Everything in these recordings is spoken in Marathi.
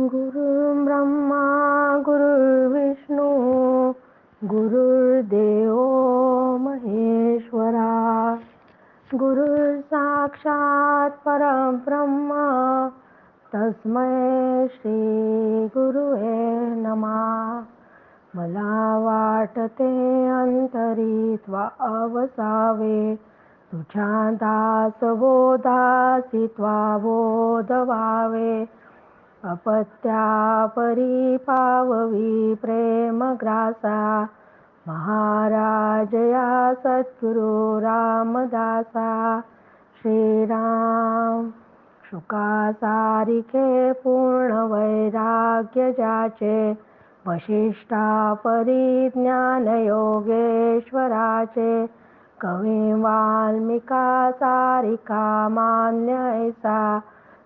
गुरु गुरुर्ब्रह्मा गुरुर्विष्णू गुरुर्देव महेश्वरा. गुरु साक्षात परब्रह्मा तस्मै श्री गुरुवे नमा. मला वाटते अंतरी त्वा अवसावे तुझ्या दास बोधासी त्वा बोध अपत्या परी पाववी प्रेम ग्रासा। महाराज या सद्गुरु रामदासा। श्रीराम शुका सारिखे पूर्ण वैराग्य ज्याचे वशिष्ठा योगेश्वराचे कवी वाल्मिका सारिका मान्य ऐसा।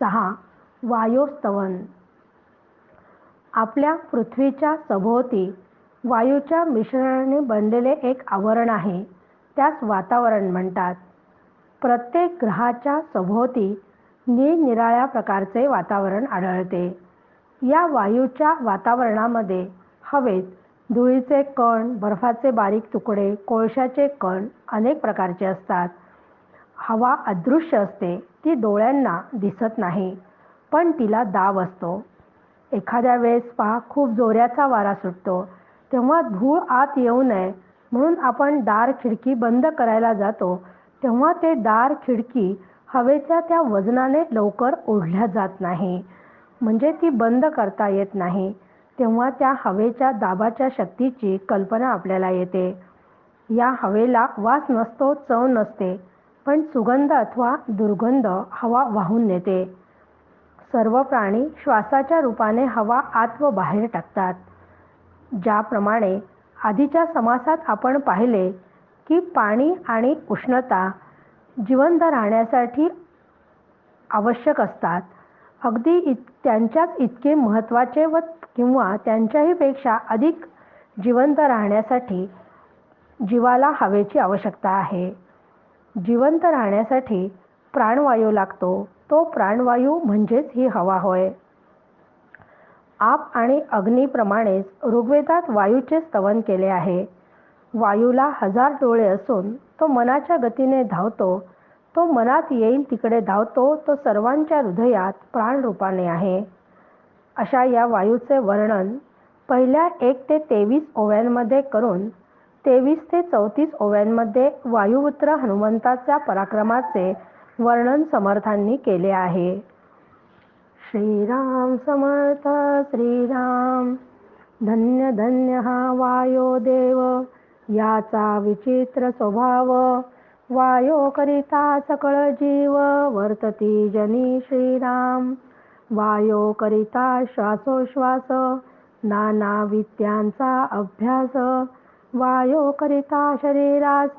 सहा वायोस्तवन. आपल्या पृथ्वीच्या सभोवती वायूच्या मिश्रणाने बनलेले एक आवरण आहे त्यास वातावरण म्हणतात. प्रत्येक ग्रहाच्या सभोवती निरनिराळ्या प्रकारचे वातावरण आढळते. या वायूच्या वातावरणामध्ये हवेत धुळीचे कण बर्फाचे बारीक तुकडे कोळशाचे कण अनेक प्रकारचे असतात. हवा अदृश्य असते. ती डोळ्यांना दिसत नाही पण तिला दाब असतो. एखाद्या वेळेस पहा खूप जोऱ्याचा वारा सुटतो. तेव्हा धूळ आत येऊ नये म्हणून आपण दार खिडकी बंद करायला जातो. तेव्हा ते दार खिडकी हवेच्या त्या वजनाने लवकर ओढल्या जात नाही म्हणजे ती बंद करता येत नाही. तेव्हा त्या हवेच्या दाबाच्या शक्तीची कल्पना आपल्याला येते. या हवेला वास नसतो चव नसते. पण सुगंध अथवा दुर्गंध हवा वाहून नेते. सर्व प्राणी श्वासाच्या रूपाने हवा आत व बाहेर टाकतात. ज्याप्रमाणे आधीच्या समासात आपण पाहिले की पाणी आणि उष्णता जिवंत राहण्यासाठी आवश्यक असतात. अगदी इत त्यांच्याच इतके महत्त्वाचे व किंवा त्यांच्याही पेक्षा अधिक जिवंत राहण्यासाठी जीवाला हवेची आवश्यकता आहे. जिवंत राहण्यासाठी प्राणवायू लागतो. तो प्राणवायू म्हणजेच ही हवा होय. आप आणि अग्नीप्रमाणेच ऋग्वेदात वायूचे स्तवन केले आहे. वायूला हजार डोळे असून तो मनाच्या गतीने धावतो. तो मनात येईल तिकडे धावतो. तो सर्वांच्या हृदयात प्राणरूपाने आहे. अशा या वायूचे वर्णन पहिल्या एक ते तेवीस ओव्यांमध्ये करून तेवीस ते चौतीस ओव्यांमध्ये वायुपुत्र हनुमंताच्या पराक्रमाचे वर्णन समर्थांनी केले आहे. श्रीराम समर्थ श्रीराम. धन्य धन्य हा वायो देव. याचा विचित्र स्वभाव. वायो करिता सकळ जीव. वर्तती जनी श्रीराम. वायो करिता श्वासोश्वास. नाना विद्यांचा अभ्यास. वायो करिता शरीरास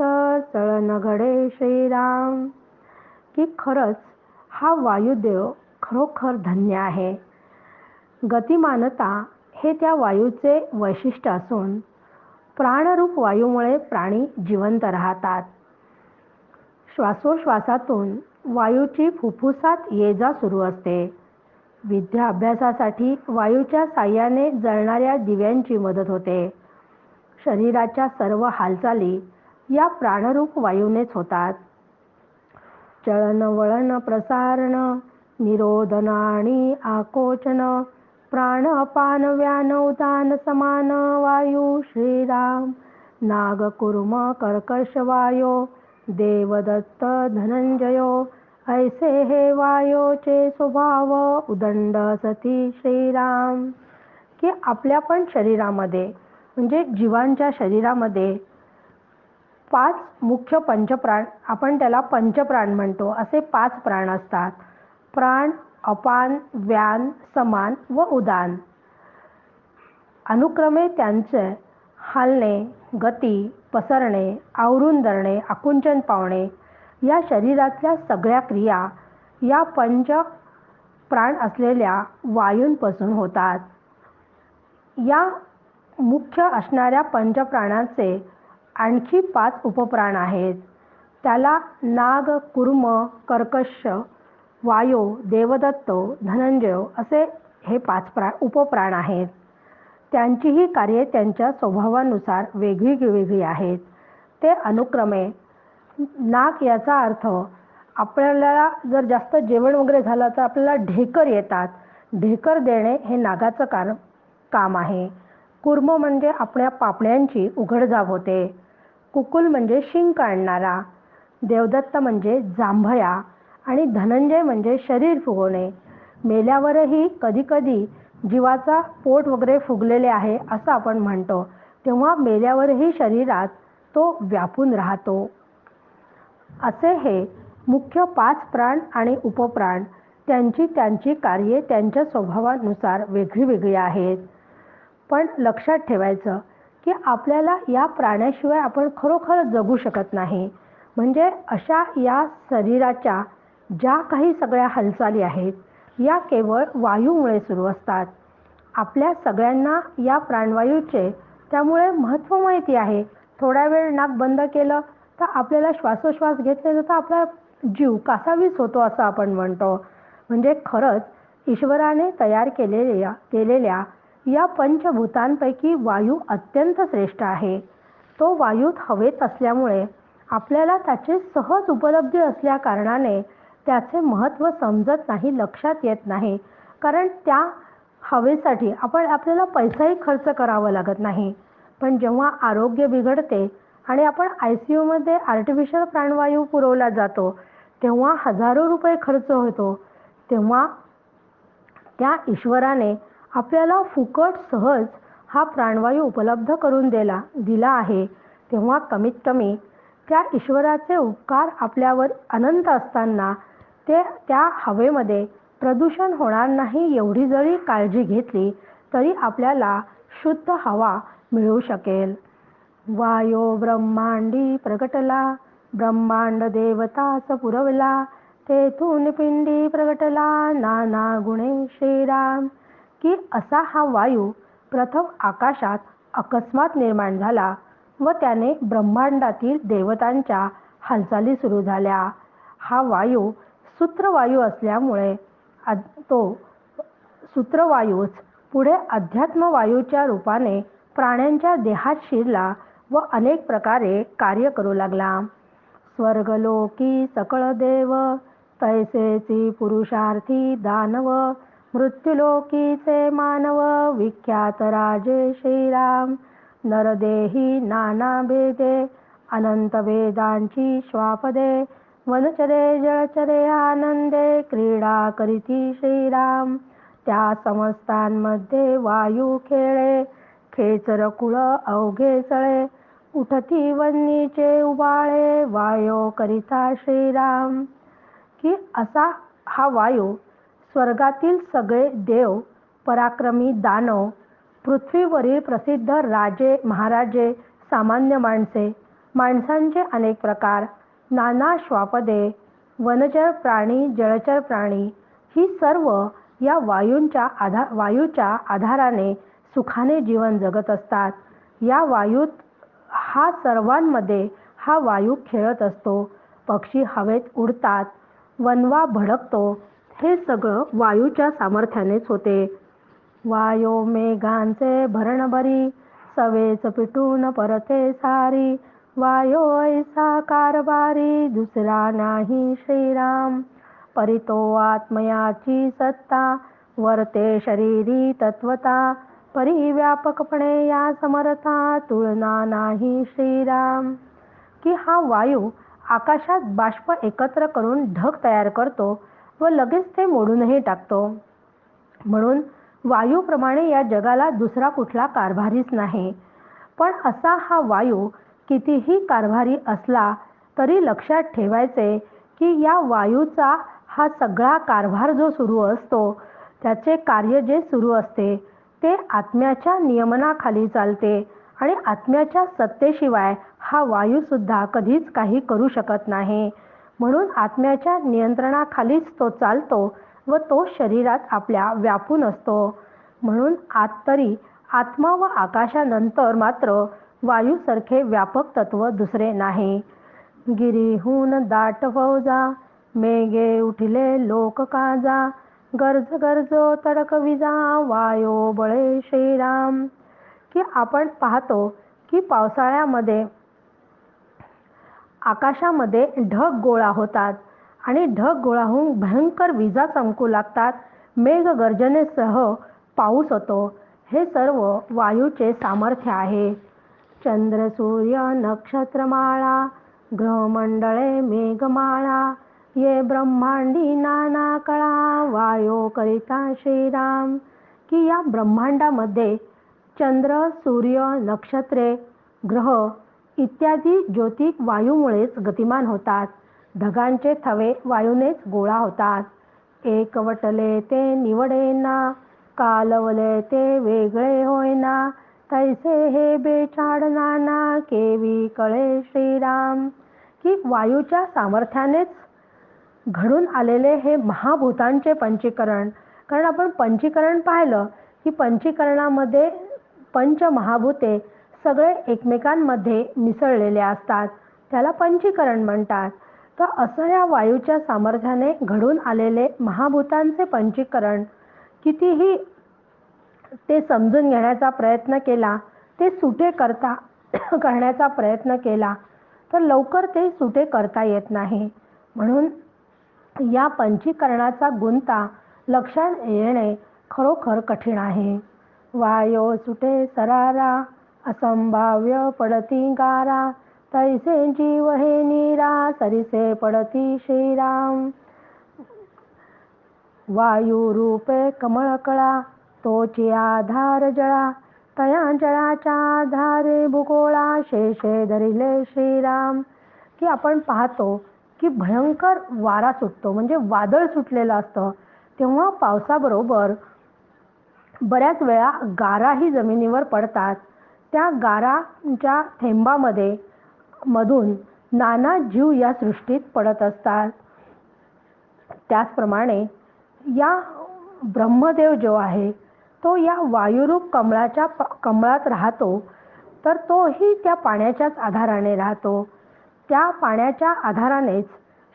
चळन घडे श्रीराम. की खरंच हा वायुदेव खरोखर धन्य आहे. गतिमानता हे त्या वायूचे वैशिष्ट्य असून प्राणरूप वायूमुळे प्राणी जिवंत राहतात. श्वासोश्वासातून वायूची फुफ्फुसात ये जा सुरू असते. विद्या अभ्यासासाठी वायूच्या साह्याने जळणाऱ्या दिव्यांची मदत होते. शरीराच्या सर्व हालचाली या प्राणरूप वायूनेच होतात. चळन वळण प्रसारण निरोधन आणि आकोचन प्राणपान व्यान उदान समान वायू श्रीराम नागकुर्म कर्कश वायो देवदत्त धनंजयो ऐसे हे वायोचे स्वभाव उदंड सती श्रीराम की आपल्या पण शरीरामध्ये म्हणजे जीवांच्या शरीरामध्ये पाच मुख्य पंचप्राण आपण त्याला पंचप्राण म्हणतो. असे पाच प्राण असतात. प्राण अपान व्यान समान व उदान. अनुक्रमे त्यांचे हालणे गती पसरणे आवरून धरणे आकुंचन पावणे या शरीरातल्या सगळ्या क्रिया या पंच प्राण असलेल्या वायूंपासून होतात. या मुख्य असणाऱ्या पंचप्राणांचे आणखी पाच उपप्राण आहेत. त्याला नाग कुर्म कर्कश वायो देवदत्त धनंजय असे हे पाच प्रा उपप्राण आहेत. त्यांचीही कार्ये त्यांच्या स्वभावानुसार वेगळी वेगळी आहेत. ते अनुक्रमे नाक याचा अर्थ आपल्याला जर जास्त जेवण वगैरे झालं तर आपल्याला ढेकर येतात. ढेकर देणे हे नागाचं कार काम आहे. कुर्म म्हणजे आपल्या पापण्यांची उघडझाप होते. कुकुल म्हणजे शिंक काढणारा देवदत्त म्हणजे जांभया आणि धनंजय म्हणजे शरीर फुगवणे. मेल्यावरही कधीकधी जीवाचा पोट वगैरे फुगलेले आहे असं आपण म्हणतो. तेव्हा मेल्यावरही शरीरात तो व्यापून राहतो. असे हे मुख्य पाच प्राण आणि उपप्राण. त्यांची त्यांची कार्ये त्यांच्या स्वभावानुसार वेगळी वेगळी आहेत. पण लक्षात ठेवायचं की आपल्याला या प्राण्याशिवाय आपण खरोखर जगू शकत नाही. म्हणजे अशा या शरीराच्या ज्या काही सगळ्या हालचाली आहेत या केवळ वायूमुळे सुरू असतात. आपल्या सगळ्यांना या प्राणवायूचे त्यामुळे महत्त्व माहिती आहे. थोडा वेळ नाक बंद केलं तर आपल्याला श्वासोश्वास घेतले तर आपला जीव कासावीस होतो असं आपण म्हणतो. म्हणजे खरंच ईश्वराने तयार केलेल्या केलेल्या या पंचभूतांपैकी वायू अत्यंत श्रेष्ठ आहे. तो वायूत हवेत असल्यामुळे आपल्याला त्याची सहज उपलब्धी असल्या कारणाने त्याचे महत्त्व समजत नाही लक्षात येत नाही. कारण त्या हवेसाठी आपण आपल्याला पैसाही खर्च करावा लागत नाही. पण जेव्हा आरोग्य बिघडते आणि आपण आय सी यूमध्ये आर्टिफिशियल प्राणवायू पुरवला जातो तेव्हा हजारो रुपये खर्च होतो. तेव्हा त्या ईश्वराने आपल्याला फुकट सहज हा प्राणवायू उपलब्ध करून दिला दिला आहे. तेव्हा कमीत कमी त्या ईश्वराचे उपकार आपल्यावर अनंत असताना ते त्या हवेमध्ये प्रदूषण होणार नाही एवढी जरी काळजी घेतली तरी आपल्याला शुद्ध हवा मिळू शकेल. वायो ब्रह्मांडी प्रगटला ब्रह्मांड देवताच पुरवला तेथून पिंडी प्रगटला नाना गुणे श्रीराम. की असा हा वायू प्रथम आकाशात अकस्मात निर्माण झाला व त्याने ब्रह्मांडातील देवतांच्या हालचाली सुरू झाल्या. हा वायू सूत्रवायू असल्यामुळे तो सूत्रवायूच पुढे अध्यात्मवायूच्या रूपाने प्राण्यांच्या देहात शिरला व अनेक प्रकारे कार्य करू लागला. स्वर्गलोकी सकळ देव तैसेची पुरुषार्थी दानव मृत्युलोकीचे मानव विख्यात राजे श्रीराम. नरदेही नाना भेदे अनंत वेदांची श्वापदे वनचरे जळचरे आनंदे क्रीडा करीती श्रीराम. त्या समस्तांमध्ये वायू खेळे खेचर कुळ अवघे सळे. उठती वन्नीचे उबाळे वायो करिता श्रीराम. की असा हा वायू स्वर्गातील सगळे देव पराक्रमी दानव पृथ्वीवरील प्रसिद्ध राजे महाराजे सामान्य माणसे माणसांचे अनेक प्रकार नाना श्वापदे वनचर प्राणी जलचर प्राणी ही सर्व या वायूंच्या आधार वायूच्या आधाराने सुखाने जीवन जगत असतात. या वायूत हा सर्वांमध्ये हा वायू खेळत असतो. पक्षी हवेत उडतात. वनवा भडकतो. हे सगळं वायूच्या सामर्थ्यानेच होते. वायो मेघांचे भरणभरी सवेच पिटून परते सारी. वायो ऐसा कारभारी दुसरा नाही श्रीराम. परितो आत्मयाची सत्ता वर्ते शरीरी तत्वता. परिव्यापकपणे या समर्था तुलना नाही श्रीराम. की हा वायू आकाशात बाष्प एकत्र करून ढग तयार करतो व लगेच ते मोडूनही टाकतो. म्हणून वायूप्रमाणे या जगाला दुसरा कुठला कारभारीच नाही. पण असा हा वायू कितीही कारभारी असला तरी लक्षात ठेवायचे की या वायूचा हा सगळा कारभार जो सुरू असतो त्याचे कार्य जे सुरू असते ते आत्म्याच्या नियमनाखाली चालते आणि आत्म्याच्या सत्तेशिवाय हा वायूसुद्धा कधीच काही करू शकत नाही. म्हणून आत्म्याच्या नियंत्रणाखालीच तो चालतो व तो शरीरात आपल्या व्यापून असतो. म्हणून आत तरी आत्मा व आकाशानंतर मात्र वायूसारखे व्यापक तत्व दुसरे नाही. गिरीहून दाट फौजा मेघे उठले लोक काजा गर्ज गर्ज तडक विजा वायो बळे श्रीराम. की आपण पाहतो की पावसाळ्यामध्ये आकाशामध्ये ढग गोळा होतात आणि ढग गोळा होऊन भयंकर विजा चमकू लागतात. मेघ गर्जनेसह पाऊस होतो. हे सर्व वायूचे सामर्थ्य आहे. चंद्र सूर्य नक्षत्रमाळा ग्रहमंडळे मेघमाळा ये ब्रह्मांडी नाना कळा वायो करिता श्रीराम. की या ब्रह्मांडामध्ये चंद्र सूर्य नक्षत्रे ग्रह इत्यादी ज्योतिक वायूमुळेच गतिमान होतात. ढगांचे थवे वायूनेच गोळा होतात. एकवटले ते निवडेना कालवले ते वेगळे होईना तैसे हे बेचाड नाना केवी कळे श्रीराम. की वायूच्या सामर्थ्यानेच घडून आलेले हे महाभूतांचे पंचीकरण. कारण आपण पंचीकरण पाहिलं की पंचीकरणामध्ये पंचमहाभूते सगळे एकमेकांमध्ये मिसळलेले असतात. त्याला पंचीकरण म्हणतात. तर असं या वायूच्या सामर्थ्याने घडून आलेले महाभूतांचे पंचीकरण कितीही ते समजून घेण्याचा प्रयत्न केला ते सुटे करता करण्याचा प्रयत्न केला तर लवकर ते सुटे करता येत नाही. म्हणून या पंचीकरणाचा गुंता लक्षात येणे खरोखर कठीण आहे. वायो सुटे सरारा असंभाव्य पडती गारा. तैसे जीव हे नीरा सरिसे पडती श्रीराम. वायू रूपे कमळकळा तोची आधार जळा. तया जळाच्या आधारे भूगोळा शेषे धरिले श्रीराम. की आपण पाहतो की भयंकर वारा सुटतो म्हणजे वादळ सुटलेलं असतं. तेव्हा पावसाबरोबर बऱ्याच वेळा गाराही जमिनीवर पडतात. त्या गाराच्या थेंबामध्ये मधून नाना जीव या सृष्टीत पडत असतात. त्याचप्रमाणे या ब्रह्मदेव जो आहे तो या वायुरूप कमळाच्या कमळात राहतो तर तोही त्या पाण्याच्याच आधाराने राहतो. त्या पाण्याच्या आधारानेच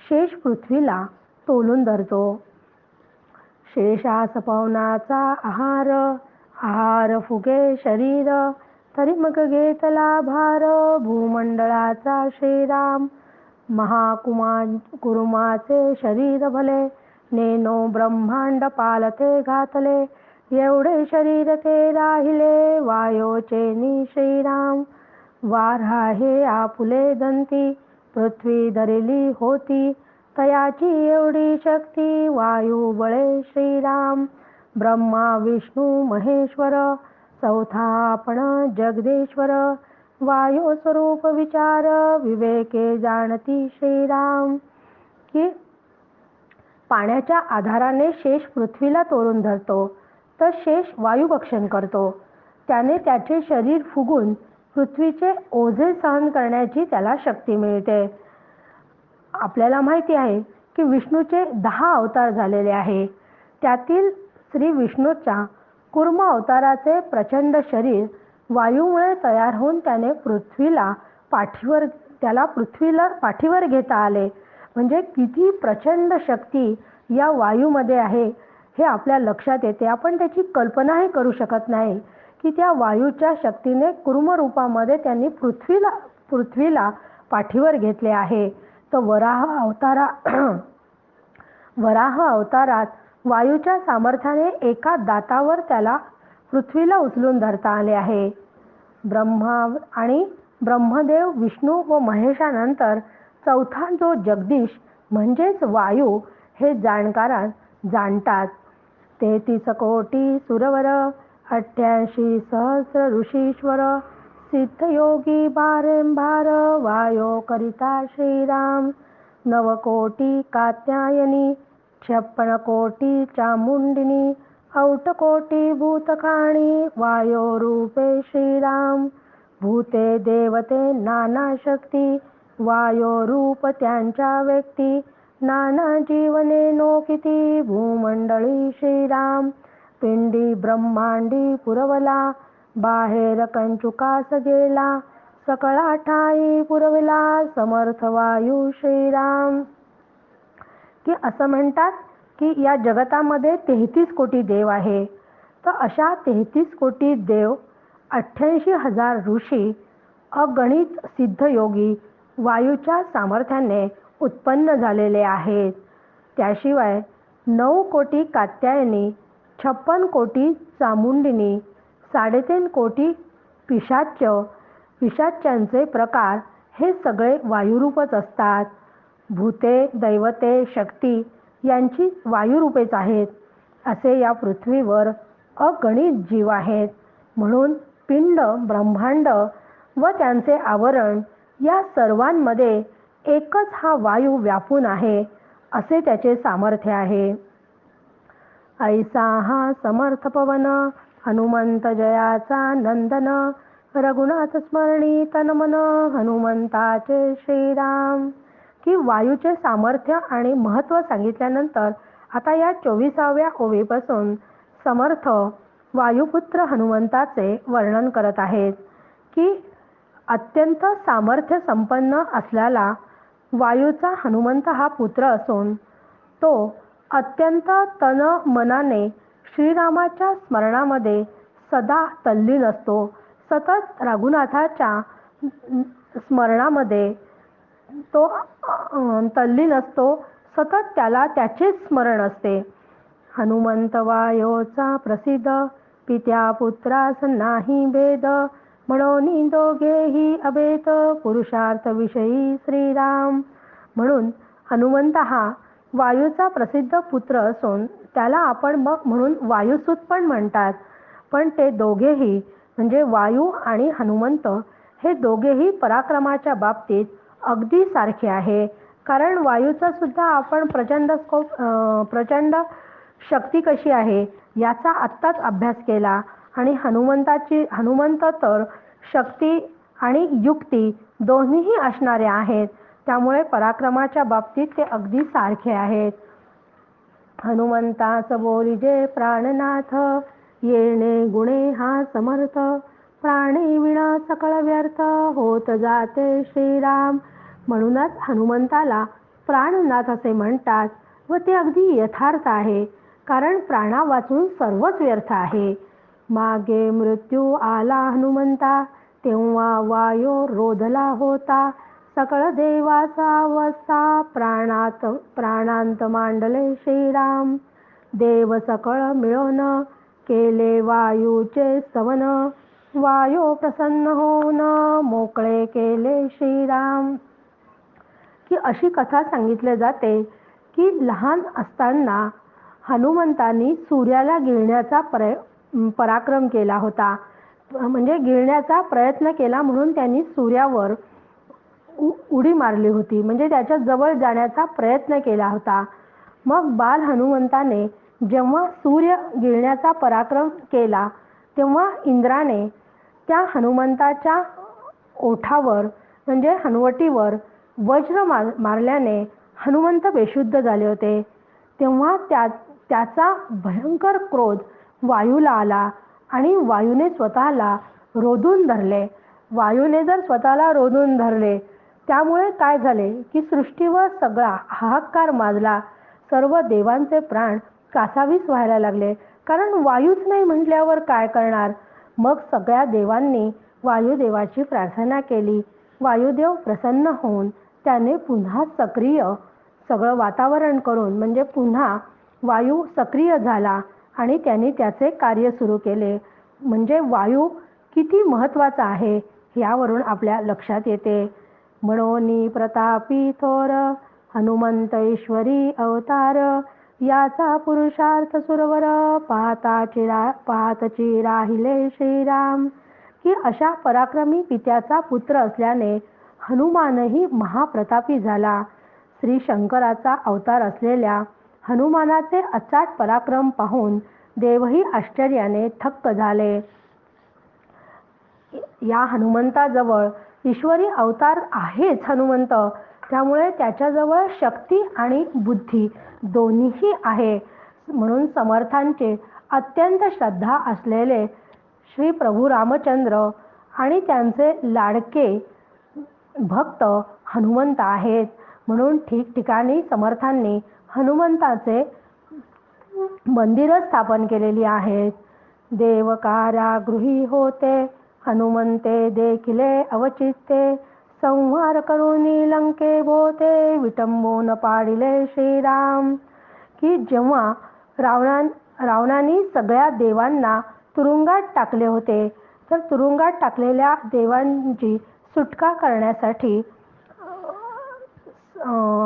शेष पृथ्वीला तोलून धरतो. शेषास पवनाचा आहार आहार फुगे शरीर तरी मग घेतला भार भूमंडळाचा श्रीराम. महाकुमा कुरुमाचे शरीर भले नेनो ब्रह्मांड पालते घातले. एवढे शरीर ते राहिले वायोचे नि श्रीराम. वारा हे आपुले दंती पृथ्वी धरली होती. तयाची एवढी शक्ती वायू बळे श्रीराम. ब्रह्मा विष्णू महेश्वर चौथा आपण जगदेश्वर वायू स्वरूप विचार विवेके जाणती श्रीराम. की पाण्याच्या आधाराने शेष पृथ्वीला तोरून धरतो तर शेष वायुभक्षण करतो. त्याने त्याचे शरीर फुगून पृथ्वीचे ओझे सहन करण्याची त्याला शक्ती मिळते. आपल्याला माहिती आहे की विष्णूचे दहा अवतार झालेले आहे. त्यातील श्री विष्णूच्या कुर्म अवताराचे प्रचंड शरीर वायूमुळे तयार होऊन त्याने पृथ्वीला पाठीवर त्याला पृथ्वीला पाठीवर घेता आले. म्हणजे किती प्रचंड शक्ती या वायूमध्ये आहे हे आपल्या लक्षात येते. आपण त्याची कल्पनाही करू शकत नाही की त्या वायूच्या शक्तीने कुर्म रूपामध्ये त्यांनी पृथ्वीला पृथ्वीला पाठीवर घेतले आहे. तर वराह अवतारा वराह अवतारात वायूच्या सामर्थ्याने एका दातावर त्याला पृथ्वीला उचलून धरता आले आहे. ब्रह्मा आणि ब्रह्मदेव विष्णू व महेशानंतर चौथा जो जगदीश म्हणजेच वायू हे जाणकारात जाणतात. तेहतीस कोटी सुरवर अठ्ठ्याऐंशी सहस्र ऋषीश्वर सिद्धयोगी बारेंभार वायो करिता श्रीराम नवकोटी कात्यायनी छप्पन कोटी चामुंडिनी औट कोटी भूतकाणी वायो रूपे श्रीराम भूते देवते नाना शक्ती वायो रूप त्यांच्या व्यक्ती नाना जीवने नो किती भूमंडळी श्रीराम पिंडी ब्रह्मांडी पुरवला बाहेर कंचुकास गेला सकळा ठाई पुरविला समर्थ वायू श्रीराम. की असं म्हणतात की या जगतामध्ये तेहतीस कोटी देव आहे. तर अशा तेहतीस कोटी देव अठ्ठ्याऐंशी हजार ऋषी अगणित सिद्धयोगी वायूच्या सामर्थ्याने उत्पन्न झालेले आहेत. त्याशिवाय नऊ कोटी कात्यायनी छप्पन कोटी चामुंडिनी साडेतीन कोटी पिशाच्य पिशाच्यांचे प्रकार हे सगळे वायुरूपच असतात. भूते दैवते शक्ती यांची वायुरूपेच आहेत. असे या पृथ्वीवर अगणित जीव आहेत. म्हणून पिंड ब्रह्मांड व त्यांचे आवरण या सर्वांमध्ये एकच हा वायू व्यापून आहे असे त्याचे सामर्थ्य आहे. ऐसा हा समर्थ पवन हनुमंत जयाचा नंदन रघुनाथ स्मरणी तनमन हनुमंताचे श्रीराम. की वायूचे सामर्थ्य आणि महत्त्व सांगितल्यानंतर आता या चोवीसाव्या ओवीपासून समर्थ वायुपुत्र हनुमंताचे वर्णन करत आहेत की अत्यंत सामर्थ्य संपन्न असलेला वायूचा हनुमंत हा पुत्र असून तो अत्यंत तन मनाने श्रीरामाच्या स्मरणामध्ये सदा तल्लीन असतो. सतत रघुनाथाच्या स्मरणामध्ये तो तल्लीन असतो. सतत त्याला त्याचेच स्मरण असते. हनुमंत वायोचा प्रसिद्ध. पित्या पुत्रास नाही भेद. म्हणून दोघेही अभेद. पुरुषार्थ विषयी श्रीराम. म्हणून हनुमंत हा वायूचा प्रसिद्ध पुत्र असून त्याला आपण मग म्हणून वायुसूत पण म्हणतात. पण ते दोघेही म्हणजे वायू आणि हनुमंत हे दोघेही पराक्रमाच्या बाबतीत अगदी सारखे आहे. कारण वायूचा सुद्धा आपण प्रचंड स्कोप प्रचंड शक्ती कशी आहे याचा आत्ताच अभ्यास केला. आणि हनुमंताची हनुमंत तर शक्ती आणि युक्ती दोन्हीही असणारे आहेत. त्यामुळे पराक्रमाच्या बाबतीत ते अगदी सारखे आहेत. हनुमंताच बोलिजे प्राणनाथ येणे गुणे हा समर्थ. प्राणी विणा सकळ व्यर्थ. होत जाते श्रीराम. म्हणूनच हनुमंताला प्राणनाथ असे म्हणतात व ते अगदी यथार्थ आहे कारण प्राणा वाचून सर्वच व्यर्थ आहे. मागे मृत्यू आला हनुमंता तेव्हा वायो रोधला होता. सकळ देवाचा अवस्था प्राणात प्राणांत मांडले श्रीराम. देव सकळ मिळवण केले वायूचे सवन. वायो प्रसन्न होऊन मोकळे केले श्रीराम. की अशी कथा सांगितली जाते की लहान असताना हनुमंतांनी सूर्याला गिळण्याचा प्रय पराक्रम केला होता. म्हणजे गिळण्याचा प्रयत्न केला म्हणून त्यांनी सूर्यावर उडी मारली होती. म्हणजे त्याच्याजवळ जाण्याचा प्रयत्न केला होता. मग बाल हनुमंताने जेव्हा सूर्य गिळण्याचा पराक्रम केला तेव्हा इंद्राने त्या हनुमंताच्या ओठावर म्हणजे हनुवटीवर वज्र मार मारल्याने हनुमंत बेशुद्ध झाले होते. तेव्हा त्या त्याचा भयंकर क्रोध वायूला आला आणि वायूने स्वतःला रोधून धरले. वायूने जर स्वतःला रोधून धरले त्यामुळे काय झाले की सृष्टीवर सगळा हाहाकार माजला. सर्व देवांचे प्राण कासावीस व्हायला लागले. कारण वायूच नाही म्हटल्यावर काय करणार? मग सगळ्या देवांनी वायुदेवाची प्रार्थना केली. वायुदेव प्रसन्न होऊन त्याने पुन्हा सक्रिय सगळं वातावरण करून म्हणजे पुन्हा वायू सक्रिय झाला आणि त्यांनी त्याचे कार्य सुरू केले. म्हणजे वायू किती महत्त्वाचा आहे यावरून आपल्या लक्षात येते. म्हणून प्रतापी थोर हनुमंत ईश्वरी अवतार याचा पुरुषार्थ सुरवर पाहता चिरा पाहतची राहिले श्रीराम. की अशा पराक्रमी पित्याचा पुत्र असल्याने हनुमानही महाप्रतापी झाला. श्री शंकराचा अवतार असलेल्या हनुमानाचे अचाट पराक्रम पाहून देवही आश्चर्याने थक्क झाले. या हनुमंताजवळ ईश्वरी अवतार आहेच हनुमंत. त्यामुळे त्याच्याजवळ शक्ती आणि बुद्धी दोन्हीही आहे. म्हणून समर्थांचे अत्यंत श्रद्धा असलेले श्री प्रभू रामचंद्र आणि त्यांचे लाडके भक्त हनुमंत आहेत. म्हणून ठिकठिकाणी समर्थांनी हनुमंताचे मंदिरं स्थापन केलेली आहेत. देवकारा गृही होते हनुमंते देखिले अवचित्ते संहार करून लंके भोते विटंबून पाडिले श्रीराम. की जेव्हा रावणा रावणाने सगळ्या देवांना तुरुंगात टाकले होते तर तुरुंगात टाकलेल्या देवांची सुटका करण्यासाठी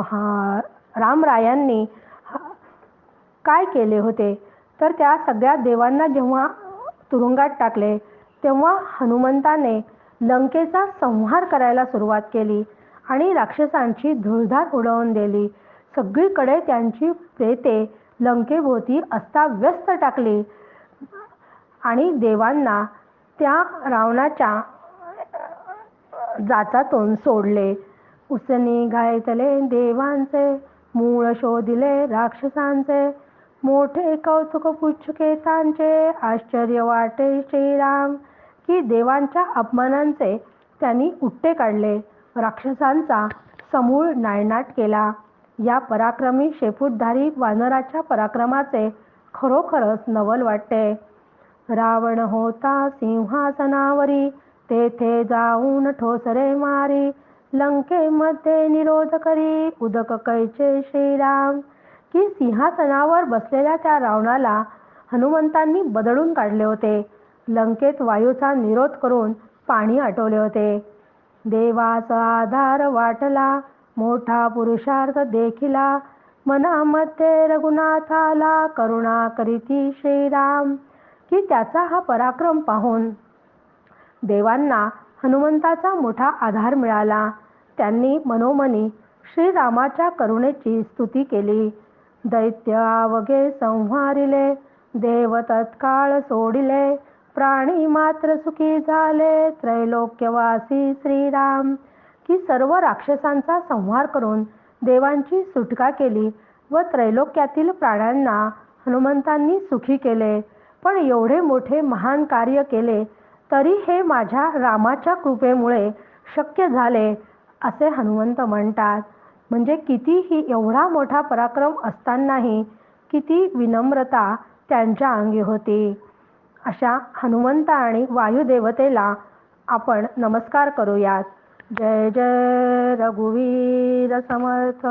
हा रामरायांनी काय केले होते? तर त्या सगळ्या देवांना जेव्हा तुरुंगात टाकले तेव्हा हनुमंताने लंकेचा संहार करायला सुरुवात केली आणि राक्षसांची धुळधार उडवून दिली. सगळीकडे त्यांची प्रेते लंकेभोवती अस्ताव्यस्त टाकली आणि देवांना त्या रावणाच्या जाचातून सोडले. उसनी गायतले देवांचे मूळ शोधिले राक्षसांचे मोठे कौतुक पुच्छकेतांचे आश्चर्य वाटे श्रीराम की देवांच्या अपमानांचे त्यांनी उट्टे काढले. राक्षसांचा समूळ नायनाट केला. या पराक्रमी शेपूटधारी वानराच्या पराक्रमाचे खरोखरच नवल वाटते. रावण होता सिंहासनावरी तेथे जाऊन ठोसरे मारी लंकेमध्ये निरोध करी उदक कैचे श्रीराम. की सिंहासनावर बसलेल्या त्या रावणाला हनुमंतांनी बदलून काढले होते. लंकेत वायूचा निरोध करून पाणी आटवले होते. देवाचा आधार वाटला मोठा पुरुषार्थ देखिला. मनामध्ये रघुनाथाला करुणा करीती श्रीराम. की त्याचा हा पराक्रम पाहून देवांना हनुमंताचा मोठा आधार मिळाला. त्यांनी मनोमनी श्रीरामाच्या करुणेची स्तुती केली. दैत्य आवगे संहारिले देव तत्काळ सोडिले प्राणी मात्र सुखी झाले. त्रैलोक्यवासी श्रीराम की सर्व राक्षसांचा संहार करून देवांची सुटका केली व त्रैलोक्यातील प्राण्यांना हनुमंतांनी सुखी केले. पण एवढे मोठे महान कार्य केले तरी हे माझ्या रामाच्या कृपेमुळे शक्य झाले असे हनुमंत म्हणतात. म्हणजे कितीही एवढा मोठा पराक्रम असतानाही किती विनम्रता त्यांच्या अंगी होती. अशा हनुमंत आणि वायुदेवतेला आपण नमस्कार करूयात. जय जय रघुवीर समर्थ.